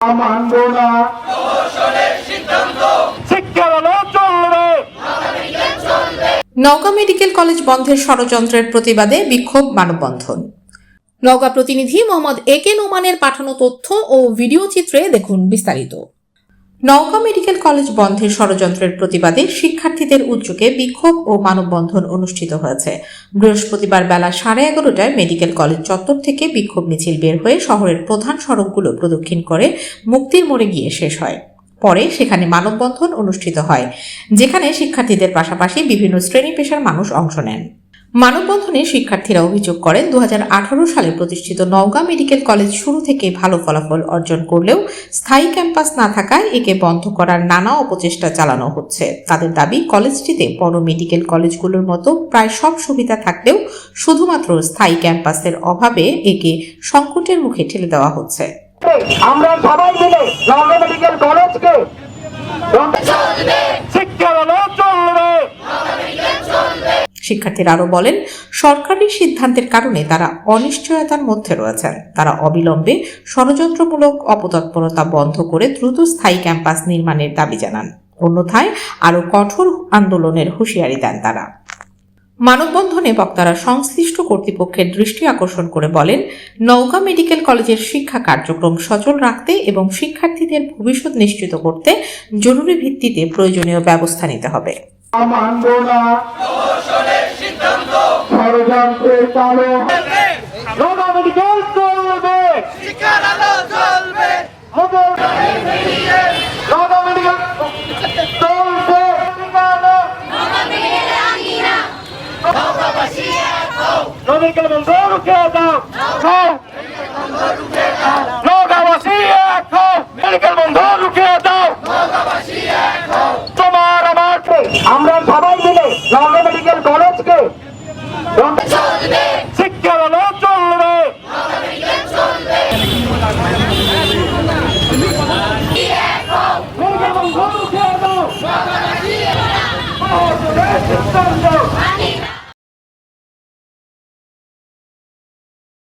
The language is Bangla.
মানব নওগাঁ মেডিকেল কলেজ বন্ধের ষড়যন্ত্রের প্রতিবাদে বিক্ষোভ মানববন্ধন। নওগাঁ প্রতিনিধি মোহাম্মদ এ কে নোমানের পাঠানো তথ্য ও ভিডিও চিত্রে দেখুন বিস্তারিত। নওগাঁ মেডিকেল কলেজ বন্ধের ষড়যন্ত্রের প্রতিবাদে শিক্ষার্থীদের উদ্যোগে বিক্ষোভ ও মানববন্ধন অনুষ্ঠিত হয়েছে। বৃহস্পতিবার বেলা সাড়ে এগারোটায় মেডিকেল কলেজ চত্বর থেকে বিক্ষোভ মিছিল বের হয়ে শহরের প্রধান সড়কগুলো প্রদক্ষিণ করে মুক্তির মোড়ে গিয়ে শেষ হয়। পরে সেখানে মানববন্ধন অনুষ্ঠিত হয়, যেখানে শিক্ষার্থীদের পাশাপাশি বিভিন্ন শ্রেণি পেশার মানুষ অংশ নেন। মানববন্ধনে শিক্ষার্থীরা অভিযোগ করেন দু হাজার আঠারো সালে প্রতিষ্ঠিত নওগাঁ মেডিকেল কলেজ শুরু থেকে ভালো ফলাফল অর্জন করলেও স্থায়ী ক্যাম্পাস না থাকায় একে বন্ধ করার নানা অপচেষ্টা চালানো হচ্ছে। তাদের দাবি, কলেজটিতে বড় মেডিকেল কলেজগুলোর মতো প্রায় সব সুবিধা থাকলেও শুধুমাত্র স্থায়ী ক্যাম্পাসের অভাবে একে সংকটের মুখে ঠেলে দেওয়া হচ্ছে। আমরা সবাই মেডিকেল কলেজকে শিক্ষা হলো চলবে শিক্ষার্থীরা আরও বলেন, সরকারি সিদ্ধান্তের কারণে তারা অনিশ্চয়তার মধ্যে রয়েছেন। তারা অবিলম্বে ষড়যন্ত্রমূলক অপতৎপরতা বন্ধ করে দ্রুত স্থায়ী ক্যাম্পাস নির্মাণের দাবি জানান। অন্যথায় আরও কঠোর আন্দোলনের হুঁশিয়ারি দেন তারা। মানববন্ধনে বক্তারা সংশ্লিষ্ট কর্তৃপক্ষের দৃষ্টি আকর্ষণ করে বলেন নৌকা মেডিকেল কলেজের শিক্ষা কার্যক্রম সচল রাখতে এবং শিক্ষার্থীদের ভবিষ্যৎ নিশ্চিত করতে জরুরি ভিত্তিতে প্রয়োজনীয় ব্যবস্থা নিতে হবে। ষড়যন্ত্রের কালো মেডিকেল চলবে। চলবে। মেডিকেল বন্ধ রুখে দাও নগাবাসী এক হও। মেডিকেল বন্ধ রুখে দাও। তোমার আমার আমরা সবাই মিলে নগর মেডিকেল কলেজকে শিক্ষা হলো চলবে মেডিকেল বন্ধ রুখে দাও